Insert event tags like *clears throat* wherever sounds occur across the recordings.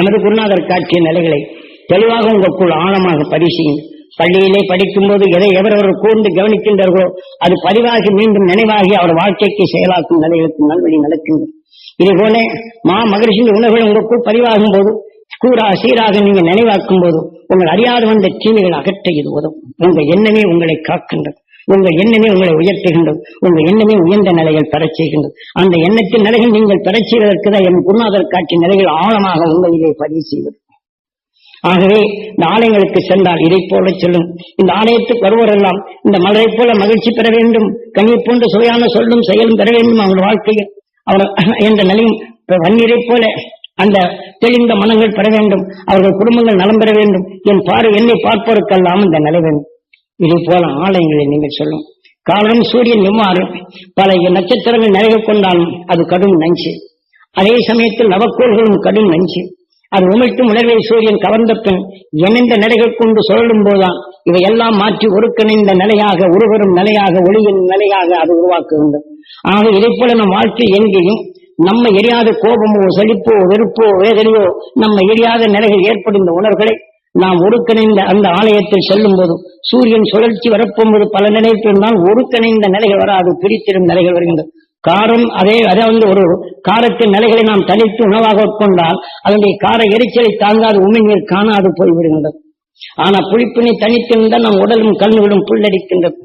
எமது குருநாதர் காட்சிய நிலைகளை தெளிவாக உங்களுக்குள் ஆழமாக பரிசீலிங்க பள்ளியிலே படிக்கும்போது எதை எவரவர் கூர்ந்து கவனிக்கின்றார்களோ அது பதிவாகி மீண்டும் நினைவாகி அவர் வாழ்க்கைக்கு செயலாக்கும் நிலைகளுக்கு நல்வழி நடக்கின்றது. இதே போல மா மகரிஷின் உணவுகள் உங்களுக்குள் பதிவாகும் போது கூறா சீராக நீங்க நினைவாக்கும் போது உங்கள் அறியாத வந்த தீமைகள் அகற்ற இது உதவும். உங்கள் எண்ணமே உங்களை காக்கின்றது. உங்கள் எண்ணமே உங்களை உயர்த்துகின்றது. உங்கள் எண்ணமே உயர்ந்த நிலைகள் பெறச் செய்கின்றது. அந்த எண்ணத்தின் நிலைகள் நீங்கள் பெறச் செய்வதற்கு தான் என் குருநாதர் காட்சி நிலைகள் ஆழமாக உங்களிலே பதிவு செய்வது. ஆகவே இந்த ஆலயங்களுக்கு சென்றால் இதை போல சொல்லும். இந்த ஆலயத்துக்கு வருவோரெல்லாம் இந்த மலரை போல மகிழ்ச்சி பெற வேண்டும். கனியை போன்ற சுவையான சொல்லும் செயலும் பெற வேண்டும் அவர்கள் வாழ்க்கையில். அவர் *laughs* என்ற நிலையும் வன்னீரை போல அந்த தெளிந்த மனங்கள் பெற வேண்டும். அவர்கள் குடும்பங்கள் நலம் பெற வேண்டும். என் பாரு என்னை பார்ப்போருக்கெல்லாம் இந்த நிலை வேண்டும். இது போல ஆலயங்களை நீங்கள் சொல்லும். காலம் சூரியன் எவ்வாறு பல நட்சத்திரங்கள் நிறைவு கொண்டாலும் அது கடும் நஞ்சு. அதே சமயத்தில் நவக்கோள்களும் கடும் நஞ்சு. அது உமிழ்த்தும் உணர்வை சூரியன் கவர்ந்த பின் இணைந்த நிலைகள் கொண்டு சுழலும் போதுதான் இவையெல்லாம் மாற்றி ஒருங்கிணைந்த நிலையாக உருவரும் நிலையாக ஒளியின் நிலையாக அது உருவாக்க வேண்டும். ஆக இதை போல நம் வாழ்க்கை எங்கேயும் நம்ம எரியாத கோபமோ செழிப்போ வெறுப்போ வேதனையோ நம்ம எரியாத நிலைகள் ஏற்படும் இந்த உணர்வுகளை நாம் ஒருங்கிணைந்த அந்த ஆலயத்தில் செல்லும் போது சூரியன் சுழற்சி வரப்போகும்போது பல நிலைகள் இருந்தால் ஒருங்கிணைந்த நிலைகள் வராது பிரித்திடும் நிலைகள் வருகின்றது காரம் அதே அதே வந்து ஒரு காரத்தின் நிலைகளை நாம் தனித்து உணவாக உட்கொண்டால் அதனுடைய கார எரிச்சலை தாங்காது உமிழ்நீர் காணாது போய்விடுகின்றது. ஆனா புளிப்பினை தனித்திருந்தால் நம் உடலும் கண்ணுகளும் புல்லடிக்கின்றது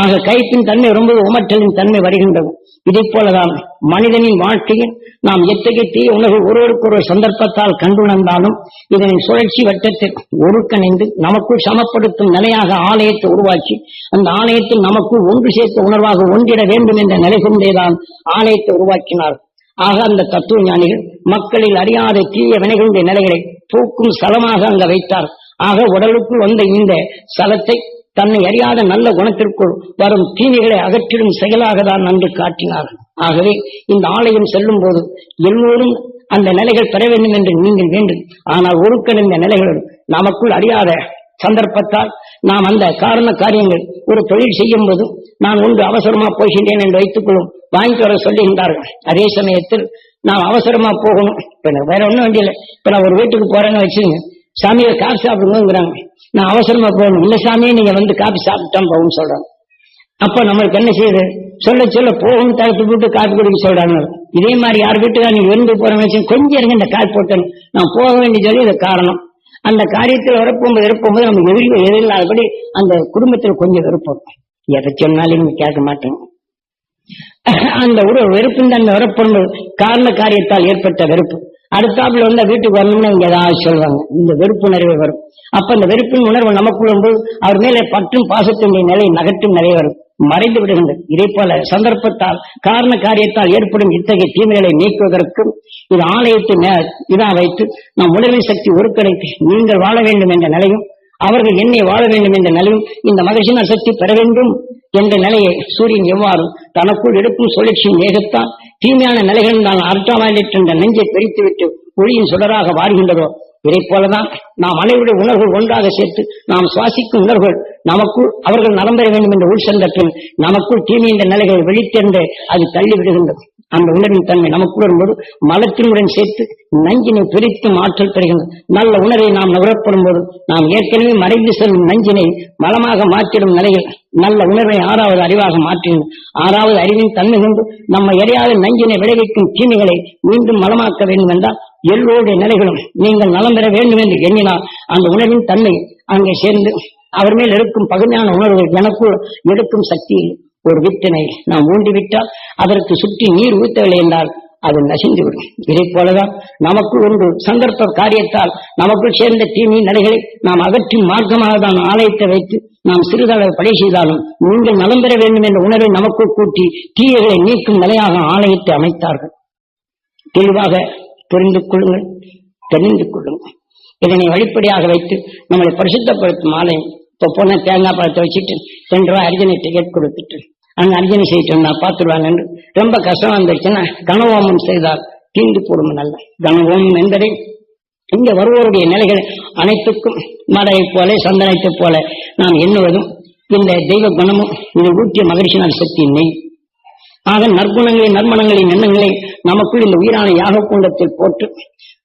ஆக கைப்பின் தன்மை ரொம்ப உமற்றலின் தன்மை வருகின்றது. இதை போலதான் மனிதனின் வாழ்க்கையில் நாம் எத்தகைய தீய உணர்வு ஒருவருக்கு ஒரு சந்தர்ப்பத்தால் கண்டுணர்ந்தாலும் இதனை சுழற்சி வட்டத்தில் ஒருங்கிணைந்து நமக்குள் சமப்படுத்தும் நிலையாக ஆலயத்தை உருவாக்கி அந்த ஆலயத்தில் நமக்குள் ஒன்று சேர்த்த உணர்வாக ஒன்றிட வேண்டும் என்ற நிலை கொண்டேதான் ஆலயத்தை உருவாக்கினார். ஆக அந்த தத்துவ ஞானிகள் மக்களில் அறியாத தீய வினைகளுடைய நிலைகளை போக்கும் சலமாக அங்க வைத்தார். ஆக உடலுக்குள் வந்த இந்த சலத்தை தன்னை அறியாத நல்ல குணத்திற்குள் வரும் தீமைகளை அகற்றிடும் செயலாக தான் நன்கு காட்டினார்கள் ஆகவே இந்த ஆலயம் செல்லும் போது எல்லோரும் அந்த நிலைகள் பெற வேண்டும் என்று நீங்கள் வேண்டும். ஆனால் ஒருங்கிணைந்த நிலைகள் நமக்குள் அறியாத சந்தர்ப்பத்தால் நாம் அந்த காரண காரியங்கள் ஒரு தொழில் செய்யும் போது நான் ஒன்று அவசரமா போகின்றேன் என்று வைத்துக் கொள்ளும் வாங்கிட்டு வர சொல்லுகின்றார்கள். அதே சமயத்தில் நான் அவசரமா போகணும். இப்ப வேற ஒண்ணும் வேண்டியதில்லை இப்ப நான் ஒரு வீட்டுக்கு போறேன்னு வச்சுங்க சாமியை காஃபி சாப்பிடுங்கிறாங்க நான் அவசரமா போகணும். இல்ல சாமியை நீங்க வந்து காஃபி சாப்பிட்டா போகும் சொல்றாங்க. அப்ப நம்மளுக்கு என்ன செய்யுது? சொல்ல சொல்ல போகும் தடுத்து போட்டு காப்பி குடிக்க சொல்றாங்க. இதே மாதிரி யார் வீட்டுக்கு நீங்க விருந்து போறேன்னு கொஞ்சம் இருங்க இந்த காய் போட்டேன் நான் போக வேண்டிய சொல்லி இது காரணம். அந்த காரியத்தில் வரப்போகும்போது இருப்போம்போது நம்ம எதிரி எதிரில்லாதபடி அந்த குடும்பத்தில் கொஞ்சம் வெறுப்போம் எதை சொன்னாலும் நீங்க கேட்க மாட்டேங்க. அந்த ஒரு வெறுப்பின் தன்மை வரப்படும்போது காரண காரியத்தால் ஏற்பட்ட வெறுப்பு. அடுத்தாப்புல வந்து வீட்டுக்கு வரணும்னு இங்க ஏதாவது சொல்லுவாங்க இந்த வெறுப்பு நிறைவே வரும். அப்ப அந்த வெறுப்பின் உணர்வு நமக்குள்ள போது அவர் மேலே பற்றும் பாசத்தினுடைய நிலை நகற்றும் நிறைய வரும். மறைந்து விடுகின்றது. இதே போல சந்தர்ப்பத்தால் காரண காரியத்தால் ஏற்படும் இத்தகைய தீமைகளை நீக்குவதற்கும் இது ஆலயத்தை மே- இதா வைத்து நம் உணர்வு சக்தி ஒருங்கிணைத்து நீங்கள் வாழ வேண்டும் என்ற நிலையும் அவர்கள் என்னை வாழ வேண்டும் என்ற நிலையும் இந்த மகிழ்ச்சியின் சக்தி பெற வேண்டும் என்ற நிலையை சூரியன் எவ்வாறு தனக்குள் எடுக்கும் சுழற்சியின் வேகத்தால் தீமையான நிலைகள் தான் அர்த்தமாயிற்று என்ற நெஞ்சை பிரித்துவிட்டு ஒளியின் சுடராக வாடுகின்றதோ இதை போலதான் நாம் அனைவருடைய உணர்வுகள் ஒன்றாக சேர்த்து நாம் சுவாசிக்கும் உணர்வுகள் நமக்குள் அவர்கள் நலம் பெற வேண்டும் என்று உள் சென்ற பின் நமக்குள் தீமை நிலைகள் வெளித்தென்று அது தள்ளி விடுகின்றது. அந்த உணர்வின் தன்மை நமக்குள் வரும்போது மலத்தினுடன் சேர்த்து நஞ்சினை பிரித்து ஆற்றல் பெறுகின்றது. நல்ல உணர்வை நாம் நுகரப்படும் போது நாம் ஏற்கனவே மறைந்து செல்லும் நஞ்சினை மலமாக மாற்றிடும் நிலையில் நல்ல உணர்வை ஆறாவது அறிவாக மாற்றிடும் ஆறாவது அறிவின் தன்மை கொண்டு நம்ம எரியாத நஞ்சினை விளைவிக்கும் தீமைகளை மீண்டும் மலமாக்க வேண்டும் என்றால் எல்லோருடைய நிலைகளும் நீங்கள் நலம் பெற வேண்டும் என்று எண்ணினால் அந்த உணர்வின் தன்மை அங்கே சேர்ந்து அவர் மேல் இருக்கும் பகுமையான உணர்வுகள் எனக்குள் எடுக்கும் சக்தியில் ஒரு வித்தினை நாம் ஊண்டிவிட்டால் அதற்கு சுற்றி நீர் ஊத்தவில்லை என்றால் அது நசிந்துவிடும். இதை போலதான் நமக்குள் ஒன்று சந்தர்ப்ப காரியத்தால் நமக்குள் சேர்ந்த தீமை நிலைகளை நாம் அகற்றும் மார்க்கமாக தான் ஆலயத்தை வைத்து நாம் சிறிதளவு படை செய்தாலும் நீங்கள் நலம் பெற வேண்டும் என்ற உணர்வை நமக்குள் கூட்டி தீயைகளை நீக்கும் நிலையாக ஆலயத்தை அமைத்தார்கள். தெளிவாக புரிந்து கொள்ளுங்கள் தெரிந்து கொள்ளுங்கள். இதனை வழிப்படியாக வைத்து நம்மளை பரிசுத்தப்படுத்தும் ஆலயம் இப்ப போன தேங்காய் பழத்தை வச்சுட்டு ரெண்டு ரூபாய் அர்ஜுனை டிக்கெட் கொடுத்துட்டு. அங்க அர்ஜனை செய்யிட்டு நான் பார்த்துருவாங்கன்னு ரொம்ப கஷ்டம் வந்துருச்சுன்னா கனவோமம் செய்தால் தீண்டு போடும் நல்ல. கனவோமம் என்பதை இங்க வருவோருடைய நிலைகள் அனைத்துக்கும் மலையைப் போல சந்தனத்தைப் போல நாம் எண்ணுவதும் இந்த தெய்வ குணமும் இந்த ஊட்டிய மகிழ்ச்சினால் சக்தி நெய் ஆக நற்குணங்களை நற்மணங்களின் எண்ணங்களை நமக்குள் இந்த உயிரான யாக குண்டத்தில் போட்டு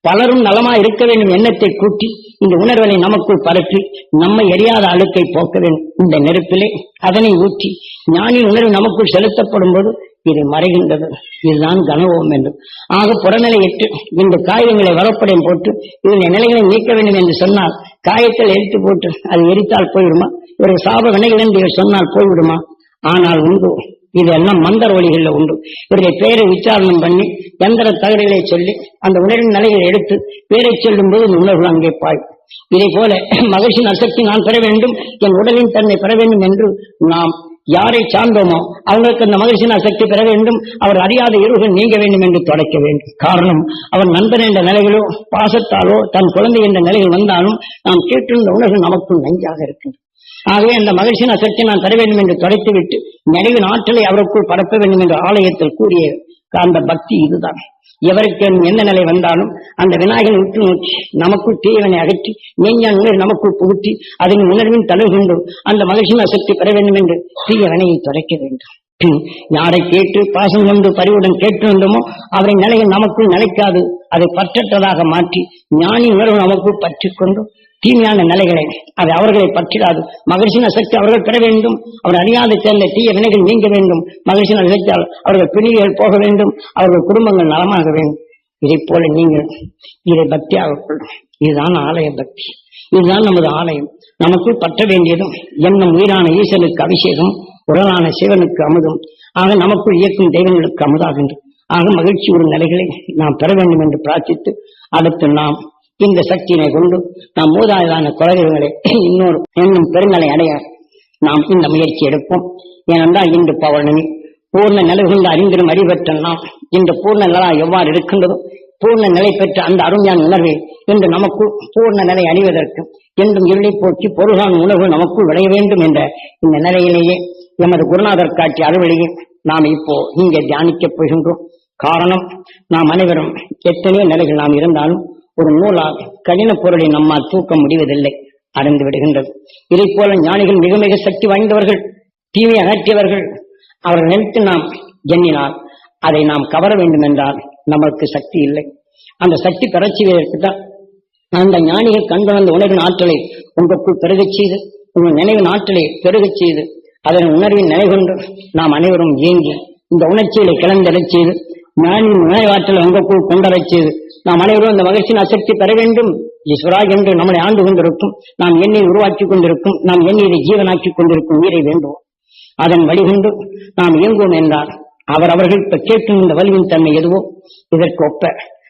பலரும் நலமா இருக்க வேண்டும் எண்ணத்தை கூட்டி இந்த உணர்வனை நமக்குள் பரப்பி நம்மை எரியாத அழுக்கை போக்க வேண்டும் இந்த நெருப்பிலே. அதனை ஊற்றி ஞானின் உணர்வு நமக்குள் செலுத்தப்படும் போது இது மறைகின்றது. இதுதான் கனவோம் என்று. ஆக புறநிலையிட்டு இந்த காயங்களை வரப்படையும் போட்டு இதனுடைய நிலைகளை நீக்க வேண்டும் என்று சொன்னால் காயத்தில் எரித்து போட்டு அது எரித்தால் போய்விடுமா? இவர்கள் சாப வினைகள் என்று சொன்னால் போய்விடுமா? ஆனால் உண்டு. இதெல்லாம் மந்தர் ஒளிகளில் உண்டு. இவருடைய பெயரை உச்சாரணம் பண்ணி எந்திர தகடுகளை சொல்லி அந்த உணர்வின் நிலையை எடுத்து பேரை சொல்லும் போது இந்த உணர்வு அங்கே பாய் இதை போல *clears throat* மகிழ்ச்சியின் அசக்தி நான் பெற வேண்டும் என் உடலின் தன்மை பெற வேண்டும் என்று நாம் யாரை சார்ந்தோமோ அவங்களுக்கு அந்த மகிழ்ச்சியின் அசக்தி பெற வேண்டும் அவர் அறியாத இருவர்கள் நீங்க வேண்டும் என்று தொடக்க வேண்டும். காரணம் அவர் நண்பன் என்ற நிலைகளோ பாசத்தாலோ தன் குழந்தை என்ற நிலையில் வந்தாலும் நாம் கேட்டிருந்த உணர்வு நமக்குள் நஞ்சாக இருக்கின்றது. ஆகவே அந்த மகிழ்ச்சியின் அசக்தி நான் தர வேண்டும் என்று தொலைத்துவிட்டு நினைவின் ஆற்றலை அவருக்குள் பரப்ப வேண்டும் என்று ஆலயத்தில் கூறிய அந்த பக்தி இதுதான். எவருக்கு எந்த நிலை வந்தாலும் அந்த விநாயகன் உற்று நோக்கி நமக்குள் தீயவனை அகற்றி மெய்ஞான் உணர்வு நமக்குள் புகுத்தி அதன் உணர்வின் தழுவுகின்ற அந்த மகிழ்ச்சியின் சக்தி பெற வேண்டும் என்று தீயவனையை தொலைக்க வேண்டும். பின் யாரை கேட்டு பாசம் கொண்டு பரிவுடன் கேட்டு வந்தோமோ அவரை நிலையை நமக்குள் நிலைக்காது. அதை பற்றற்றதாக மாற்றி ஞானி உணர்வு நமக்குள் பற்றிக் கொண்டு தீமையான நிலைகளை அது அவர்களை பற்றிடாது மகிழ்ச்சியின் சக்தி அவர்கள் பெற வேண்டும். அவர் அறியாத சேர்ந்த தீய வினைகள் நீங்க வேண்டும். மகிழ்ச்சியின் அசக்தியால் அவர்கள் பிணிகள் போக வேண்டும். அவர்கள் குடும்பங்கள் நலமாக வேண்டும். இதை போல நீங்கள் இதை பக்தியாக கொள்ளும் இதுதான் ஆலய பக்தி. இதுதான் நமது ஆலயம். நமக்குள் பற்ற வேண்டியதும் எண்ணம் உயிரான ஈசனுக்கு அபிஷேகம் உடலான சிவனுக்கு அமுதும். ஆக நமக்குள் இயக்கும் தெய்வங்களுக்கு அமுதாகின்றது ஆக மகிழ்ச்சி ஒரு நிலைகளை நாம் பெற வேண்டும் என்று பிரார்த்தித்து அடுத்து நாம் இந்த சக்தியினை கொண்டு நாம் மூதாதான குலதெய்வங்களை *coughs* இன்னொரு என்னும் பெருநிலை அடைய நாம் இந்த முயற்சி எடுப்போம். ஏனென்றால் இன்று பௌர்ணமி. பூர்ண நிலை கொண்டு அறிந்திரும் அறிவற்ற நாம் இந்த பூர்ண நிலா எவ்வாறு இருக்கின்றதோ பூர்ண நிலை பெற்ற அந்த அருமையான உணர்வை இன்று நமக்கு பூர்ண நிலை அணிவதற்கு என்றும் இருளை போக்கி பொருளான உணர்வு நமக்குள் விளைய வேண்டும் என்ற இந்த நிலையிலேயே எமது குருநாதர் காட்சி அறுவழியை நாம் இப்போ இங்கே தியானிக்கப் போகின்றோம். காரணம் நாம் அனைவரும் எத்தனையோ நிலைகள் நாம் இருந்தாலும் ஒரு நூலால் கடின பொருளை நம்மால் தூக்க முடிவதில்லை. அடைந்து விடுகின்றது. இதை போல ஞானிகள் மிக மிக சக்தி வாய்ந்தவர்கள் தீமை அகற்றியவர்கள். அவர்கள் நினைத்து நாம் எண்ணினால் அதை நாம் கவர வேண்டும் என்றால் நமக்கு சக்தி இல்லை. அந்த சக்தி பெறச் செய்வதற்கு தான் அந்த ஞானிகள் கண்டு உணர்வின் ஆற்றலை உங்களுக்குள் பெருகச் செய்து உங்கள் நினைவின் ஆற்றலை பெருகச் செய்து அதன் உணர்வின் நினைவுகொண்டு கொண்டு நாம் அனைவரும் இயங்கி இந்த உணர்ச்சிகளை கிளந்தெழச் செய்து ஞானியின் நினைவாற்றலை உங்களுக்குள் கொண்டரச் செய்து நாம் அனைவரும் அந்த மகிழ்ச்சியின் அசக்தி பெற வேண்டும். ஈஸ்வரா என்று நம்மளை ஆண்டு கொண்டிருக்கும். நாம் எண்ணெய் உருவாக்கி கொண்டிருக்கும். நாம் எண்ணெயை ஜீவனாக்கி கொண்டிருக்கும் உயிரை வேண்டும். அதன் வழிகொண்டு நாம் இயங்குவோம் என்றார் அவர் அவர்கள் இப்ப கேட்கும் இந்த வலிவின் தன்மை எதுவோ இதற்கு ஒப்ப.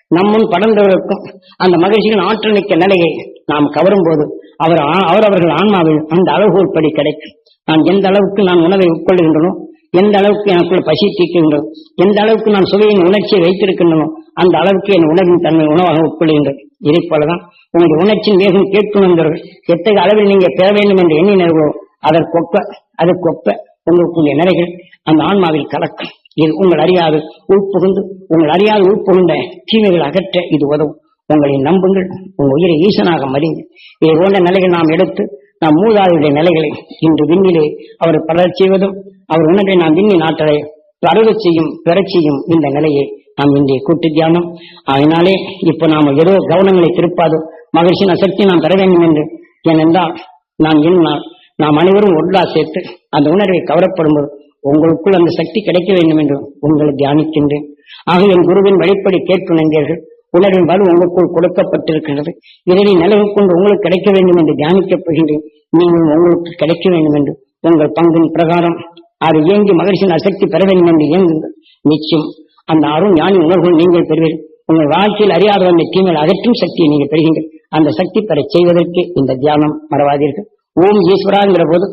நம்முன் படர்ந்தவருக்கும் அந்த மகிழ்ச்சியின் ஆற்றல் மிக்க நிலையை நாம் கவரும் போது அவர் ஆ- அவரவர்கள் ஆன்மாவில் அந்த அளவுகோல்படி கிடைக்கும். நான் எந்த அளவுக்கு நான் உணவை உட்கொள்கின்றனோ எந்த அளவுக்கு எனக்குள்ள பசி தீர்க்கின்றோம் எந்த அளவுக்கு நான் சுவையின் உணர்ச்சியை வைத்திருக்கின்றனோ அந்த அளவுக்கு என் உணவின் தன்மை உணவாக உட்கொள்கின்றது இதை போலதான் உங்களுடைய உணர்ச்சியின் வேகம் கேட்கும் வந்தவர்கள் எத்தகைய அளவில் நீங்க பெற வேண்டும் என்று எண்ணினர்களோ அதற்கொப்ப அதற்கொப்ப உங்களுக்கு நிறைகள் அந்த ஆன்மாவில் கலக்கும். இது உங்கள் அறியாது உள்புகுந்து உங்கள் அறியாது உள்புகுந்த தீமைகள் அகற்ற இது உதவும். உங்களை நம்புங்கள் உங்கள் உயிரை ஈசனாக மறிந்து இதை போன்ற நிலைகள் நாம் எடுத்து நாம் மூதாதையுடைய நிலைகளை இன்று விண்ணிலே அவர் பலர் செய்வதும் அவர் உணர்வை நாம் விண்ணி ஆற்றலை பரவச் செய்யும் பெறச் செய்யும் இந்த நிலையை நாம் இன்றைய கூட்டு தியானம் அதனாலே இப்ப நாம் ஏதோ கவனங்களை திருப்பாது மகிழ்ச்சியின் சக்தி நாம் பெற வேண்டும் என்று. ஏனென்றால் நாம் எண்ணினால் நாம் அனைவரும் ஒன்றா சேர்த்து அந்த உணர்வை கவரப்படும்போது உங்களுக்குள் அந்த சக்தி கிடைக்க வேண்டும் என்று உங்களை தியானிக்கின்றேன். ஆக என் குருவின் வழிப்படி கேட்கும் நெஞ்சர்கள் உணர்வின் வலு உங்களுக்குள் கொடுக்கப்பட்டிருக்கின்றது. இதனை நிலவு கொண்டு உங்களுக்கு கிடைக்க வேண்டும் என்று தியானிக்கப் போகின்றேன். நீங்கள் உங்களுக்கு கிடைக்க வேண்டும் என்று உங்கள் பங்கின் பிரகாரம் அது இயங்கி மகிழ்ச்சியின் அசக்தி பெற வேண்டும் என்று இயங்குங்கள். நிச்சயம் அந்த அருண் ஞானி உணர்வுகள் நீங்கள் பெறுவீர்கள். உங்கள் வாழ்க்கையில் அறியாத அந்த தீமையை அகற்றும் சக்தியை நீங்கள் பெறுகின்ற அந்த சக்தி பெறச் செய்வதற்கு இந்த தியானம் மறவாதீர்கள். ஓம் ஈஸ்வராங்கிற போது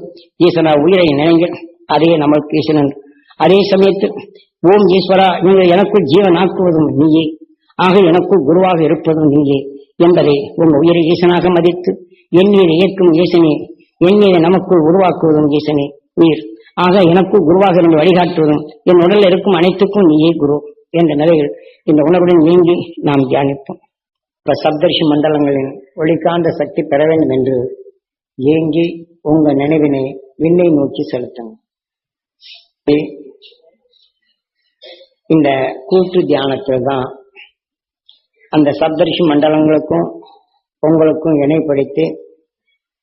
ஈஸ்வரா உயிரை நினைங்கள். அதே நமக்கு ஈஸ்வரன் அதே சமயத்தில் ஓம் ஈஸ்வரா நீங்கள் எனக்குள் ஜீவனாக்குவதும் நீயே. ஆக எனக்குள் குருவாக இருப்பதும் நீயே. என்பதை உங்கள் உயிரை ஈசனாக மதித்து எண்ணீரை இயக்கும் ஈசனே. எண்ணீரை நமக்குள் உருவாக்குவதும் ஈசனே. உயிர். ஆக எனக்கு குருவாக இருந்து வழிகாட்டுவதும் என் உடலில் இருக்கும் அனைத்துக்கும் நீயே குரு என்ற நிலையில் இந்த உணர்வுடன் நீங்கி நாம் தியானிப்போம். இப்ப சப்தர்ஷி மண்டலங்களின் ஒளிக்காந்த சக்தி பெற வேண்டும் என்று ஏங்கி உங்க நினைவினை விண்ணை நோக்கி செலுத்துங்க. இந்த கூட்டு தியானத்தில் தான் அந்த சப்தரிஷி மண்டலங்களுக்கும் உங்களுக்கும் இணைப்படுத்தி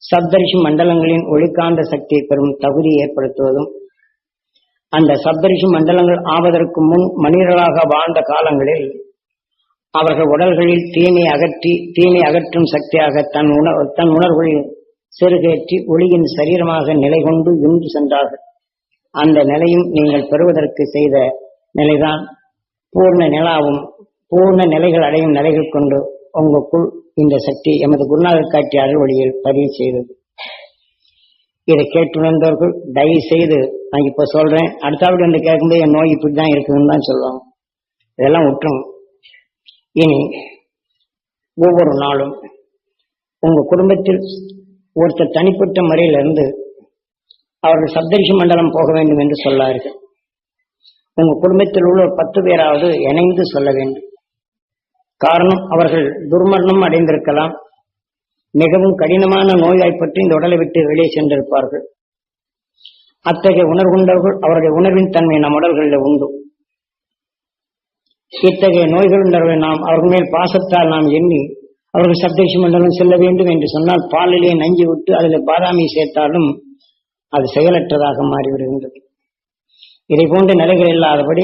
சப்தரிஷி மண்டலங்களின் ஒளிக்காந்த சக்தியை பெறும் தகுதி ஏற்படுத்துவதும் அந்த சப்தரிஷி மண்டலங்கள் ஆவதற்கு முன் மனிதர்களாக வாழ்ந்த காலங்களில் அவர்கள் உடல்களில் தீமை அகற்றி தீமை அகற்றும் சக்தியாக தன் உணர் தன் உணர்வுகளில் செருகேற்றி ஒளியின் சரீரமாக நிலை கொண்டு இன்று சென்றார்கள். அந்த நிலையும் நீங்கள் பெறுவதற்கு செய்த நிலைதான். பூர்ண நிலாவும் பூர்ண நிலைகள் அடையும் நிலைகள் கொண்டு உங்களுக்குள் இந்த சக்தி எமது குருநாதர் காட்சி அருள் வழியில் பதிவு செய்தது. இதை கேட்டுணர்ந்தவர்கள் தயவு செய்து நான் இப்ப சொல்றேன் அடுத்தபடி வந்து கேட்கும்போது என் நோய் இப்படிதான் இருக்குதுன்னு தான் சொல்லுவாங்க. இதெல்லாம் விட்டுரும் இனி ஒவ்வொரு நாளும் உங்க குடும்பத்தில் ஒருத்தர் தனிப்பட்ட முறையிலிருந்து அவர்கள் சப்தரிஷி மண்டலம் போக வேண்டும் என்று சொல்லார்கள். உங்க குடும்பத்தில் உள்ள ஒரு பத்து பேராவது இணைந்து சொல்ல வேண்டும். காரணம் அவர்கள் துர்மரணம் அடைந்திருக்கலாம். மிகவும் கடினமான நோய்வாய்ப்பட்டு இந்த உடலை விட்டு வெளியே சென்றிருப்பார்கள். அத்தகைய உணர்வுண்டவர்கள் அவருடைய உணர்வின் தன்மை நம் உடல்களில் உண்டு. இத்தகைய நோய்கள் உணர்வை நாம் அவர்கள் மேல் பாசத்தால் நாம் எண்ணி அவர்கள் சப்தேஷி மண்டலம் செல்ல வேண்டும் என்று சொன்னால் பாலிலே நஞ்சு விட்டு அதில் பாதாமி சேர்த்தாலும் அது செயலற்றதாக மாறிவிடுகின்றது. இதை போன்ற நிலைகள் இல்லாதபடி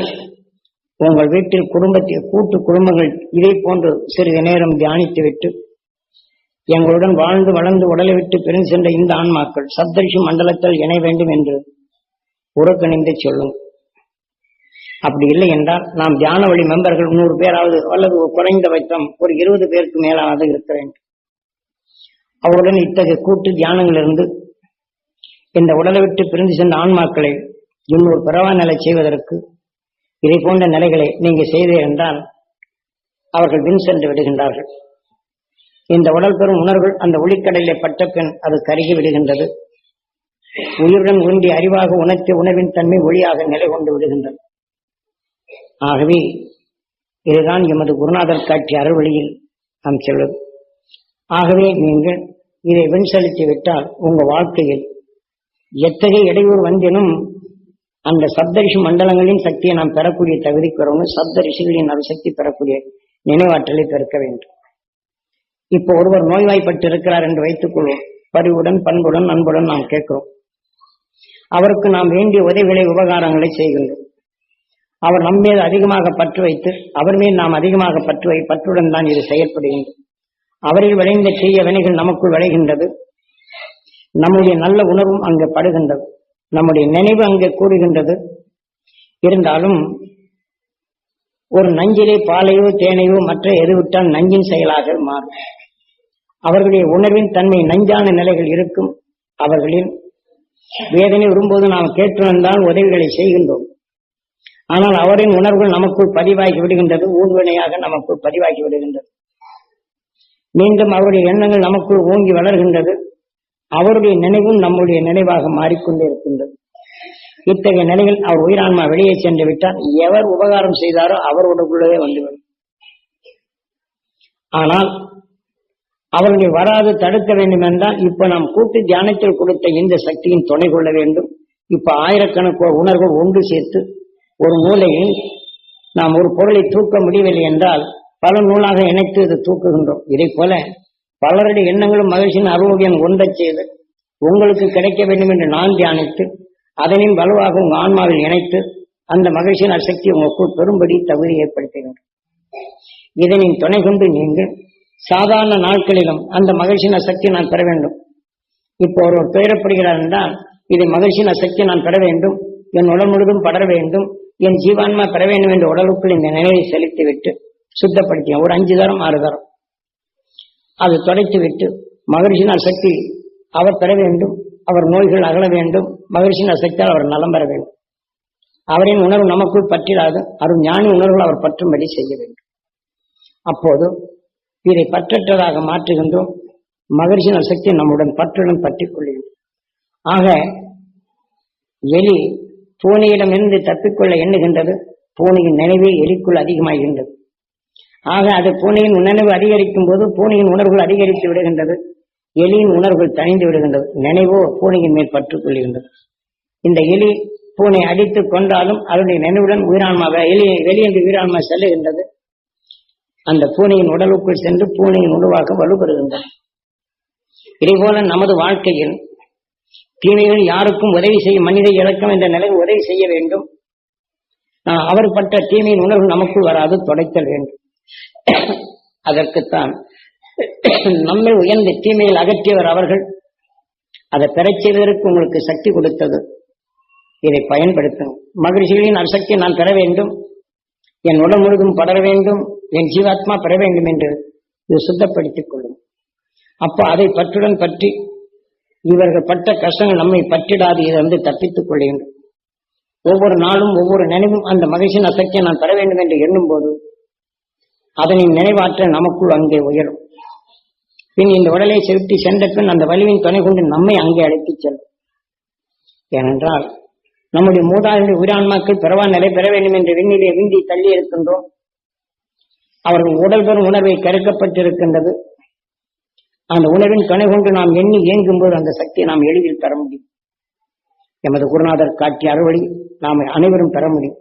உங்கள் வீட்டில் குடும்பத்தில் கூட்டு குடும்பங்கள் இதை போன்று சிறிது நேரம் தியானித்துவிட்டு எங்களுடன் வாழ்ந்து வளர்ந்து உடலை விட்டு பிரிந்து சென்ற இந்த ஆன்மாக்கள் சப்தரிஷி மண்டலத்தில் இணை வேண்டும் என்று உறக்கணிந்து சொல்லும். அப்படி இல்லை என்றால் நாம் தியான வழி மெம்பர்கள் நூறு பேராவது அல்லது குறைந்தபட்சம் ஒரு இருபது பேருக்கு மேலானது இருக்க வேண்டும். அவருடன் இத்தகைய கூட்டு தியானங்களிலிருந்து இந்த உடலை விட்டு பிரிந்து சென்ற ஆன்மாக்களை இன்னொரு பிறவா நிலை செய்வதற்கு இதை போன்ற நிலைகளை நீங்க செய்தீர்கள் என்றால் அவர்கள் வின் சென்று விடுகின்றார்கள். இந்த உடல் பெறும் உணர்வுகள் அந்த ஒளிக்கடலை பட்ட பின் அது கருகி விடுகின்றது. உயிருடன் ஒன்றி அறிவாக உணர்த்தி உணவின் தன்மை ஒளியாக நிலை கொண்டு விடுகின்றது. ஆகவே இதுதான் எமது குருநாதர் காட்சி அறுவழியில் நாம் செல்வது. ஆகவே நீங்கள் இதை வின் செலுத்தி விட்டால் உங்க வாழ்க்கையில் எத்தகைய இடையூறு வந்தினும் அந்த சப்தரிஷி மண்டலங்களின் சக்தியை நாம் பெறக்கூடிய தகுதிக்கு வரவங்க சப்த ரிஷிகளின் பெறக்கூடிய நினைவாற்றலை பெருக்க வேண்டும். இப்போ ஒருவர் நோய்வாய்ப்பட்டு இருக்கிறார் என்று வைத்துக் கொள்வோம். பரிவுடன் பண்புடன் அன்புடன் நாம் கேட்கிறோம். அவருக்கு நாம் வேண்டிய உதவிகளை உபகாரங்களை செய்கின்றோம். அவர் நம் மீது அதிகமாக பற்று வைத்து அவர் மீது நாம் அதிகமாக பற்று வை பற்றுடன் தான் இது செயற்படுகின்றோம் அவரில் விளைந்த தீய வினைகள் நமக்குள் விளைகின்றது. நம்முடைய நல்ல உணர்வும் அங்கு படுகின்றது. நம்முடைய நினைவு அங்கே கூறுகின்றது. இருந்தாலும் ஒரு நஞ்சிலே பாலையோ தேனையோ மற்ற எதுவிட்டால் நஞ்சின் செயலாக மாறும். அவர்களுடைய உணர்வின் தன்மை நஞ்சான நிலைகள் இருக்கும். அவர்களின் வேதனை வரும்போது நாம் கேட்டுணர்ந்தால் உதவிகளை செய்கின்றோம். ஆனால் அவரின் உணர்வுகள் நமக்குள் பதிவாகி விடுகின்றது. ஊர்வினையாக நமக்குள் பதிவாகி விடுகின்றது. மீண்டும் அவருடைய எண்ணங்கள் நமக்குள் ஓங்கி வளர்கின்றது. அவருடைய நினைவும் நம்முடைய நினைவாக மாறிக்கொண்டே இருக்கின்றது. இத்தகைய நிலையில் அவர் உயிரான்மா வெளியே சென்று விட்டால் எவர் உபகாரம் செய்தாரோ அவர் உடம்புள்ளவே வந்துவிடும் ஆனால் அவர்கள் வராது தடுக்க வேண்டும் என்றால் இப்ப நாம் கூட்டு தியானத்தில் கொடுத்த இந்த சக்தியின் துணை கொள்ள வேண்டும். இப்ப ஆயிரக்கணக்கோ உணர்வுகள் ஒன்று சேர்த்து ஒரு மூலையில் நாம் ஒரு பொருளை தூக்க முடியவில்லை என்றால் பல நூலாக இணைத்து இது தூக்குகின்றோம். இதை போல பலருடைய எண்ணங்களும் மகிழ்ச்சியின் அருவோகியம் ஒன்றச் செய்து உங்களுக்கு கிடைக்க வேண்டும் என்று நான் தியானித்து அதனின் வலுவாக உங்க ஆன்மாவில் இணைத்து அந்த மகிழ்ச்சியின் சக்தி உங்களுக்குள் பெரும்படி தகுதி ஏற்படுத்துகின்றன இதனின் துணை கொண்டு நீங்கள் சாதாரண நாட்களிலும் அந்த மகிழ்ச்சியின் சக்தி நான் பெற வேண்டும். இப்போ ஒருவர் துயரப்படுகிறார் என்றால் இதை மகிழ்ச்சியின் சக்தி நான் பெற வேண்டும் என் உடல் முழுதும் படர வேண்டும் என் ஜீவான்மா பெற வேண்டும் என்ற உடலுக்குள் இந்த நினைவை செலுத்திவிட்டு சுத்தப்படுத்திய ஒரு அஞ்சு தரம் ஆறு தரம். அது தொடைத்து விட்டு மகிழ்ச்சியின் சக்தி அவர் பெற வேண்டும் அவர் நோய்கள் அகல வேண்டும். மகிழ்ச்சியின் அசைத்தால் அவர் நலம் பெற வேண்டும். அவரின் உணர்வு நமக்குள் பற்றிடாது அருள் ஞானி உணர்வுகள் அவர் பற்றும்படி செய்ய வேண்டும். அப்போது இதை பற்றற்றதாக மாற்றுகின்றோம். மகிழ்ச்சியின் அசக்தி நம்முடன் பற்றுடன் பற்றிக் கொள்ளுகின்றோம் ஆக எலி பூனையிடமிருந்து தப்பிக்கொள்ள எண்ணுகின்றது. பூனையின் நினைவே எலிக்குள் அதிகமாகின்றது. ஆக அது பூனையின் நினைவு அதிகரிக்கும் போது பூனையின் உணர்வுகள் அதிகரித்து விடுகின்றது. எலியின் உணர்வுகள் தணிந்து விடுகின்றது. நினைவோ பூனையின் மேல் பற்றுக் கொள்கின்றது. இந்த எலி பூனை அடித்து கொண்டாலும் அதனுடைய நினைவுடன் உயிரான்மா வெளியே வெளியேந்து உயிரான்மா செல்லுகின்றது. அந்த பூனையின் உடலுக்குள் சென்று பூனையின் உருவாக வலுப்பெறுகின்றது. இதேபோல நமது வாழ்க்கையில் தீமைகள் யாருக்கும் உதவி செய்ய மனித இழக்கம் என்ற நிலையில் உதவி செய்ய வேண்டும். அவர் பட்ட தீமையின் உணர்வு நமக்குள் வராது தொடைத்தல் வேண்டும். அதற்குத்தான் *coughs* நம்மை உயர்ந்த தீமையில் அகற்றியவர் அவர்கள். அதை பெறச் செய்வதற்கு உங்களுக்கு சக்தி கொடுத்தது. இதை பயன்படுத்தும். மகிழ்ச்சிகளின் அசக்தி நான் பெற வேண்டும். என் உடல் முழுதும் படர வேண்டும். என் ஜீவாத்மா பெற வேண்டும் என்று இது சுத்தப்படுத்திக் கொள்ளும். அப்போ அதை பற்றுடன் பற்றி இவர்கள் பட்ட கஷ்டங்கள் நம்மை பற்றிடாது. இதை வந்து தப்பித்துக் கொள்ள வேண்டும். ஒவ்வொரு நாளும் ஒவ்வொரு நினைவும் அந்த மகிழ்ச்சியின் அசக்தியை நான் பெற வேண்டும் என்று எண்ணும் போது அதனின் நினைவாற்ற நமக்குள் அங்கே உயரும். பின் இந்த உடலை செலுத்தி சென்ற பின் அந்த வலிவின் துணை கொண்டு நம்மை அங்கே அழைத்துச் செல்லும். ஏனென்றால் நம்முடைய மூதாதைய உயிரான்மாக்கள் பிறவா நிலை பெற வேண்டும் என்று விண்ணிலே விந்தி தள்ளி இருக்கின்றோம். அவர்கள் உடல் பெறும் உணர்வை கருக்கப்பட்டிருக்கின்றது அந்த உணர்வின் துணை கொண்டு நாம் எண்ணி இயங்கும் போது அந்த சக்தியை நாம் எளிதில் பெற முடியும். எமது குருநாதர் காட்டிய அறுவழி நாம் அனைவரும் பெற முடியும்.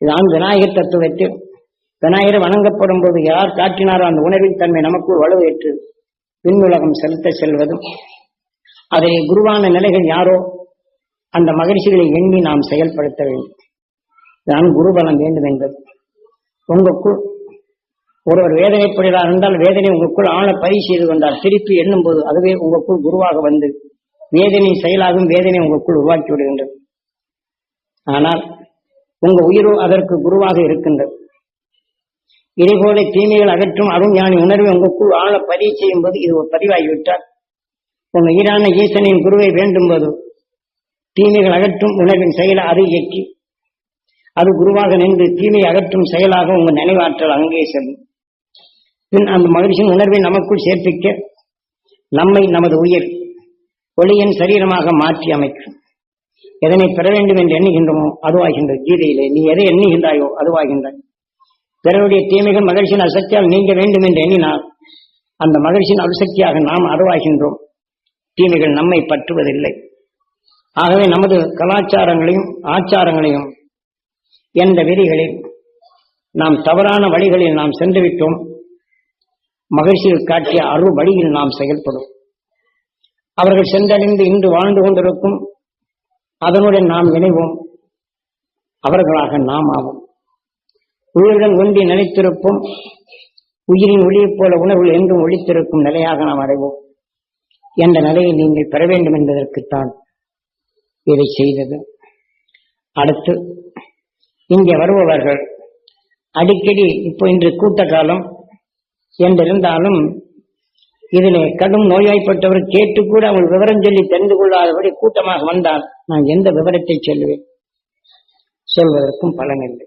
இதுதான் விநாயகர் தத்துவத்தில். விநாயகர் வணங்கப்படும் போது யார் காட்டினாரோ அந்த உணர்வின் தன்மை நமக்குள் வலுவேற்று. விண்ணுலகம் செலுத்த செல்வதும் அதை குருவான நிலைகள் யாரோ அந்த மகிழ்ச்சிகளை எண்ணி நாம் செயல்படுத்த வேண்டும். நான் குருபலம் வேண்டும் என்பது. உங்களுக்குள் ஒருவர் வேதனைப்படுகிறார் என்றால் வேதனை உங்களுக்குள் ஆழ பயிர் செய்து கொண்டார். திருப்பி எண்ணும் போது அதுவே உங்களுக்குள் குருவாக வந்து வேதனை செயலாகும் வேதனை உங்களுக்குள் உருவாக்கி விடுகின்றது. ஆனால் உங்க உயிரோ அதற்கு குருவாக இருக்கின்றது. இதேபோல தீமைகள் அகற்றும் அருஞானி உணர்வை உங்களுக்குள் ஆழ பதிவு செய்யும் போது இது ஒரு பதிவாகிவிட்டார். உங்க ஈரான ஈசனின் குருவை வேண்டும் போது தீமைகள் அகற்றும் உணர்வின் செயலை அது இயக்கி அது குருவாக நின்று தீமை அகற்றும் செயலாக உங்கள் நினைவாற்றல் அங்கே செல்லும். பின் அந்த மகிழ்ச்சியின் உணர்வை நமக்குள் சேர்ப்பிக்க நம்மை நமது உயிர் ஒளியின் சரீரமாக மாற்றி அமைக்கும். எதனை பெற வேண்டும் என்று எண்ணுகின்றோமோ அதுவாகின்றது கீதையிலே நீ எதை எண்ணுகின்றாயோ அதுவாகின்றாய். பிறருடைய தீமைகள் மகிழ்ச்சியின் அசக்தியால் நீங்க வேண்டும் என்று எண்ணினால் அந்த மகிழ்ச்சியின் அணுசக்தியாக நாம் அருவாகின்றோம். தீமைகள் நம்மை பற்றுவதில்லை. ஆகவே நமது கலாச்சாரங்களையும் ஆச்சாரங்களையும் எந்த விதிகளில் நாம் தவறான வழிகளில் நாம் சென்றுவிட்டோம் மகிழ்ச்சியில் காட்டிய அரு வழியில் நாம் செயல்படும். அவர்கள் சென்றடைந்து இன்று வாழ்ந்து கொண்டிருக்கும் அதனுடன் நாம் இணைவோம். அவர்களாக நாம் ஆவோம். உயிருடன் ஒன்றி நிலைத்திருப்போம். உயிரின் ஒளியைப் போல உணர்வுகள் என்றும் ஒழித்திருக்கும் நிலையாக நாம் அடைவோம். என்ற நிலையை நீங்கள் பெற வேண்டும் என்பதற்குத்தான் இதை செய்தது. அடுத்து இங்கே வருபவர்கள் அடிக்கடி இப்போ இன்று கூட்ட காலம் என்றிருந்தாலும் இதிலே கடும் நோய்வாய்ப்பட்டவர் கேட்டு கூட அவள் விவரம் சொல்லி தெரிந்து கொள்ளாதபடி கூட்டமாக வந்தால் நான் எந்த விவரத்தை சொல்லுவேன்? சொல்வதற்கும் பலனில்லை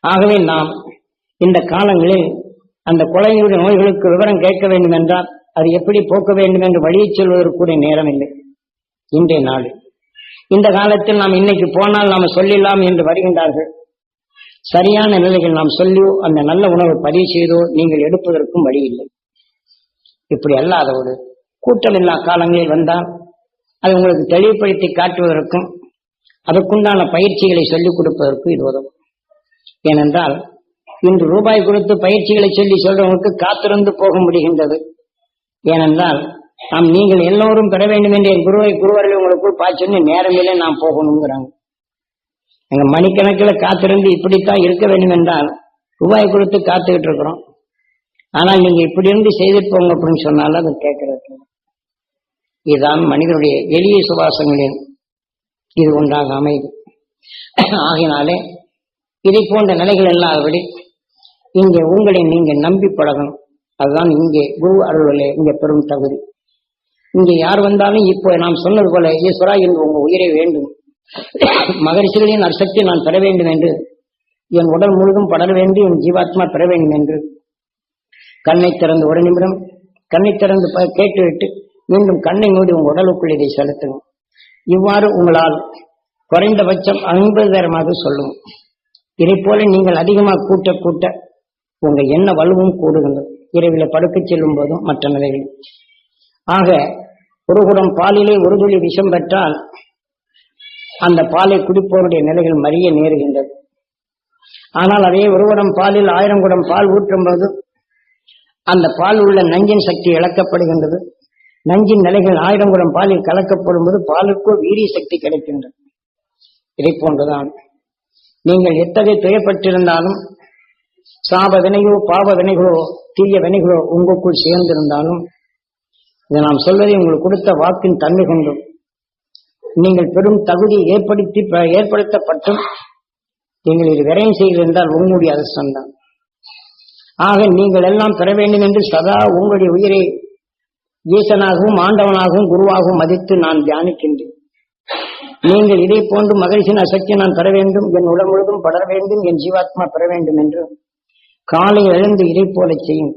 ஆகவே நாம் இந்த காலங்களில் அந்த குழந்தையுடைய நோய்களுக்கு விவரம் கேட்க வேண்டும் என்றால் அது எப்படி போக்க வேண்டும் என்று வழியை சொல்வதற்கு நேரம் இல்லை இன்றைய நாடு இந்த காலத்தில் நாம் இன்னைக்கு போனால் நாம் சொல்லிடலாம் என்று வருகின்றார்கள். சரியான நிலையில் நாம் சொல்லியோ அந்த நல்ல உணவை பதிவு செய்தோ நீங்கள் எடுப்பதற்கும் வழி இல்லை இப்படி அல்லாதவோடு கூட்டம் இல்லா காலங்களில் வந்தால் அது உங்களுக்கு தெளிவுபடுத்தி காட்டுவதற்கும் அதற்குண்டான பயிற்சிகளை சொல்லிக் கொடுப்பதற்கும் இது உதவும். ஏனென்றால் இன்று ரூபாய் கொடுத்து பயிற்சிகளை சொல்லி சொல்றவங்களுக்கு காத்திருந்து போக முடிகின்றது. ஏனென்றால் நாம் நீங்கள் எல்லோரும் பெற வேண்டும் என்று என் குருவை குருவர்கள் உங்களுக்குள் பாய்ச்சொன்னு நேரமில்லை நாம் போகணுங்கிறாங்க. எங்க மணிக்கணக்கில் காத்திருந்து இப்படித்தான் இருக்க வேண்டும் என்றால் ரூபாய் கொடுத்து காத்துக்கிட்டு இருக்கிறோம். ஆனால் நீங்க இப்படி இருந்து செய்துட்டு போங்க அப்படின்னு சொன்னாலும் அதை கேட்கறது இதுதான் மனிதனுடைய எளிய சுவாசங்களின் இது உண்டாக அமைது ஆகினாலே இதை போன்ற நிலைகள் இல்லாதபடி இங்கே உங்களை நீங்க நம்பி பழகணும். அதுதான் இங்கே குரு அருள்களே இங்கே பெரும் தகுதி. இங்கே யார் வந்தாலும் இப்போ நாம் சொன்னது போல ஈஸ்வரா என்று உங்க உயிரை வேண்டும். மகரிஷிகளின் அர்த்தத்தை நான் பெற வேண்டும் என்று என் உடல் முழுதும் படர வேண்டும் என் ஜீவாத்மா பெற வேண்டும் என்று. கண்ணை திறந்து ஒரு நிமிடம் கண்ணை திறந்து ப- கேட்டுவிட்டு மீண்டும் கண்ணை மூடி உங்கள் உடலுக்குள் இதை செலுத்துங்க. இவ்வாறு உங்களால் குறைந்தபட்சம் ஐம்பது நேரமாக சொல்லுங்க. இதை போல நீங்கள் அதிகமாக கூட்ட கூட்ட உங்க எண்ண வலுவும் கூடுகின்றது இரவில் படுக்க செல்லும் போதும் மற்ற நிலைகளில் ஆக ஒரு குடம் பாலிலே ஒரு துளி விஷம் பெற்றால் அந்த பாலை குடிப்போருடைய நிலைகள் மறிய நேருகின்றது. ஆனால் அதே ஒரு குடம் பாலில் ஆயிரம் குடம் பால் ஊற்றும் போது அந்த பால் உள்ள நஞ்சின் சக்தி இழக்கப்படுகின்றது. நஞ்சின் நிலைகள் ஆயிரம் குடம் பாலில் கலக்கப்படும் போது பாலுக்கோ வீரிய சக்தி கிடைக்கின்றது. இதை போன்றுதான் நீங்கள் எத்தகைய துயப்பட்டிருந்தாலும் சாப வினையோ பாவ வினைகளோ தீய வினைகளோ உங்களுக்குள் சேர்ந்திருந்தாலும் இதை நாம் சொல்வதை உங்களுக்கு கொடுத்த வாக்கின் தன்மை கொண்டும் நீங்கள் பெரும் தகுதி ஏற்படுத்தி ஏற்படுத்தப்பட்டும் நீங்கள் இது விரையும் செய்திருந்தால் உங்களுடைய அதிர்ஷ்டம்தான். ஆக நீங்கள் எல்லாம் பெற வேண்டும் என்று சதா உங்களுடைய உயிரை ஈசனாகவும் ஆண்டவனாகவும் குருவாகவும் மதித்து நான் தியானிக்கின்றேன். நீங்கள் இதை போன்று மகிழ்ச்சியின் அசக்தி நான் பெற வேண்டும் என் உடல் முழுதும் படர வேண்டும் என் ஜீவாத்மா பெற வேண்டும் என்று காலை எழுந்து இதை போல செய்யும்.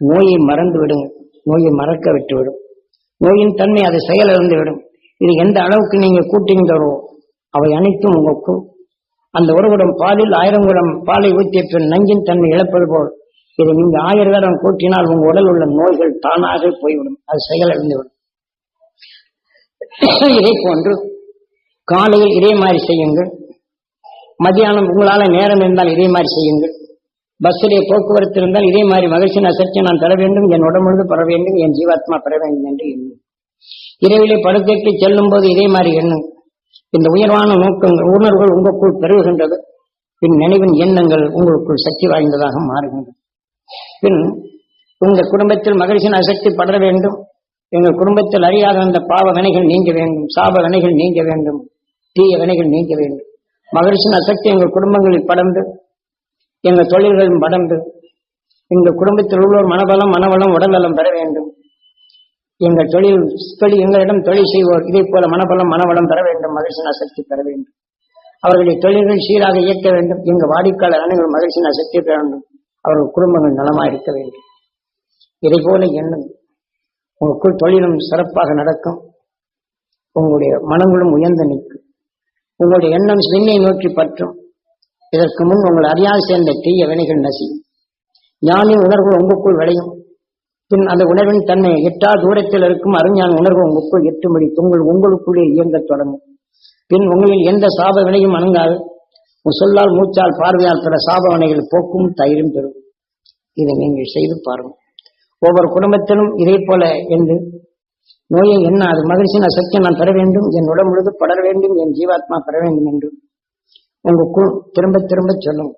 நோயை மறந்து விடுங்க நோயை மறக்க விட்டுவிடும். நோயின் தன்மை அதை செயலிழந்து விடும். இது எந்த அளவுக்கு நீங்க கூட்டுகின்றோ அவை அனைத்தும் உங்களுக்கு அந்த ஒரு குடம் பாலில் ஆயிரம் குடம் பாலை ஊற்றிய பின் நஞ்சின் தன்மை இழப்பது போல். இதை நீங்க ஆயிரம் கடம் கூட்டினால் உங்க உடல் உள்ள நோய்கள் தானாக போய்விடும். அது செயலிழந்துவிடும் இதை போன்று காலையில் இதே மாதிரி செய்யுங்கள். மதியானம் உங்களால நேரம் இருந்தால் இதே மாதிரி செய்யுங்கள். பஸ்ஸிலே போக்குவரத்து இருந்தால் இதே மாதிரி மகிழ்ச்சியின் அசர்ச்சி நான் பெற வேண்டும் என் உடம்புழுது பெற வேண்டும் என் ஜீவாத்மா பெற வேண்டும் என்று எண்ணும். இரவிலே படுக்கைக்கு செல்லும் போது இதே மாதிரி எண்ணும். இந்த உயர்வான நோக்கங்கள் உணர்வுகள் உங்களுக்குள் பெருகுகின்றது. பின் நினைவின் எண்ணங்கள் உங்களுக்குள் சக்தி வாய்ந்ததாக மாறுகின்றது. பின் உங்கள் குடும்பத்தில் மகிழ்ச்சியின் அசக்தி படர வேண்டும். எங்கள் குடும்பத்தில் அறியாத அந்த பாவ வினைகள் நீங்க வேண்டும் சாப வினைகள் நீங்க வேண்டும். தீய வினைகள் நீங்க வேண்டும். மகிழ்ச்சியின் அசக்தி எங்கள் குடும்பங்களில் படர்ந்து எங்கள் தொழில்களும் படர்ந்து எங்கள் குடும்பத்தில் உள்ளோர் மனபலம் மனவளம் உடல்நலம் பெற வேண்டும். எங்கள் தொழில் தொழில் எங்களிடம் தொழில் செய்வோர் இதே போல மனபலம் மனவளம் பெற வேண்டும் மகிழ்ச்சியின் அசக்தி பெற வேண்டும். அவர்களுடைய தொழில்கள் சீராக இயக்க வேண்டும். எங்கள் வாடிக்கையாளர் அனைவரும் மகிழ்ச்சியின் அசக்தி பெற வேண்டும். அவர்கள் குடும்பங்கள் நலமாக இருக்க வேண்டும். இதை போல எண்ணம் உங்களுக்குள் தொழிலும் சிறப்பாக நடக்கும். உங்களுடைய மனங்களும் உயர்ந்து நிற்கும். உங்களுடைய எண்ணம் விண்ணை நோக்கி பற்றும். இதற்கு முன் உங்கள் அறியாது சேர்ந்த தீய வினைகள் நசி. ஞானி உணர்வு உங்களுக்குள் விளையும். பின் அந்த உணர்வின் தன்மை எட்டா தூரத்தில் இருக்கும் அறிஞான உணர்வு உங்களுக்குள் எட்டும்படி உங்கள் உங்களுக்குள்ளே இயங்கத் தொடங்கும். பின் உங்களில் எந்த சாப வினையும் அணுங்காது உன் சொல்லால் மூச்சால் பார்வையால் பிற சாப வினைகள் போக்கும் தயிரும் பெறும். இதை நீங்கள் செய்து பாருங்கள். ஒவ்வொரு குடும்பத்திலும் இதே போல என்று நோயை என்ன? அது மகிழ்ச்சியின் சத்தியம் நான் பெற வேண்டும். என் உடம்பு முழுது படர வேண்டும். என் ஜீவாத்மா பெற வேண்டும் என்று. உங்களுக்குள் திரும்ப திரும்ப சொல்லும்